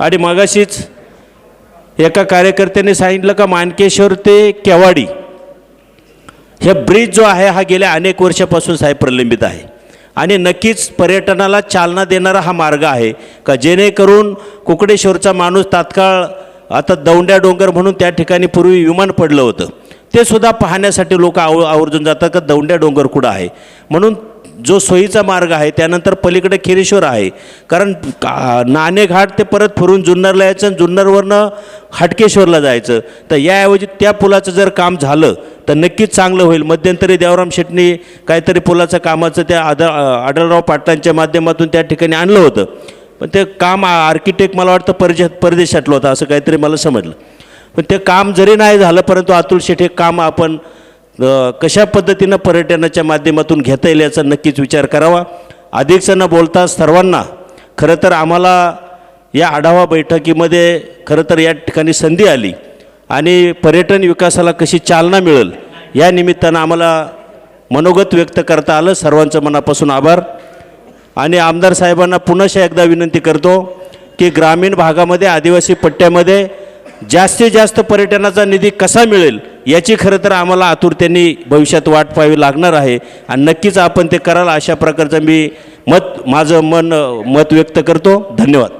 आणि मगाशीच एका कार्यकर्त्याने सांगितलं का मानकेश्वर ते केवाडी हे ब्रिज जो आहे हा गेल्या अनेक वर्षापासून साहेब प्रलंबित आहे. आणि नक्कीच पर्यटनाला चालना देणारा हा मार्ग आहे का? जेणेकरून कुकडेश्वरचा माणूस तात्काळ आता दौंड्या डोंगर म्हणून त्या ठिकाणी पूर्वी विमान पडलं होतं. ते सुद्धा पाहण्यासाठी लोक आव आवर्जून जातात का दौंड्या डोंगर कुठं आहे? म्हणून जो सोयीचा मार्ग आहे त्यानंतर पलीकडे खिरेश्वर आहे. कारण का- नाणेघाट ते परत फिरून जुन्नरला यायचं आणि जुन्नरवरनं हाटकेश्वरला जायचं. तर याऐवजी त्या पुलाचं जर काम झालं तर नक्कीच चांगलं होईल. मध्यंतरी देवराम शेटणी काहीतरी पुलाचं कामाचं त्या आद आढळराव पाटलांच्या माध्यमातून त्या ठिकाणी आणलं होतं. पण ते काम आर्किटेक्ट मला वाटतं परजे परदेशातलं होतं असं काहीतरी मला समजलं. पण ते काम जरी नाही झालं परंतु अतुल शेठ हे काम आपण कशा पद्धतीनं पर्यटनाच्या माध्यमातून घेता येईल याचा नक्कीच विचार करावा. अधिकचं न बोलता सर्वांना खरं तर आम्हाला या आढावा बैठकीमध्ये खरं तर या ठिकाणी संधी आली आणि पर्यटन विकासाला कशी चालना मिळेल या निमित्तानं आम्हाला मनोगत व्यक्त करता आलं. सर्वांचं मनापासून आभार. आणि आमदार साहेबांना पुन्हा एकदा विनंती करतो की ग्रामीण भागामध्ये आदिवासी पट्ट्यामध्ये जास्तीत जास्त पर्यटनाचा निधी कसा मिळेल याची खरं तर आम्हाला आतुरतेने भविष्यात वाट पाहावी लागणार आहे. आणि नक्कीच आपण ते कराल अशा प्रकारचं मी मत माझं मन मत व्यक्त करतो. धन्यवाद.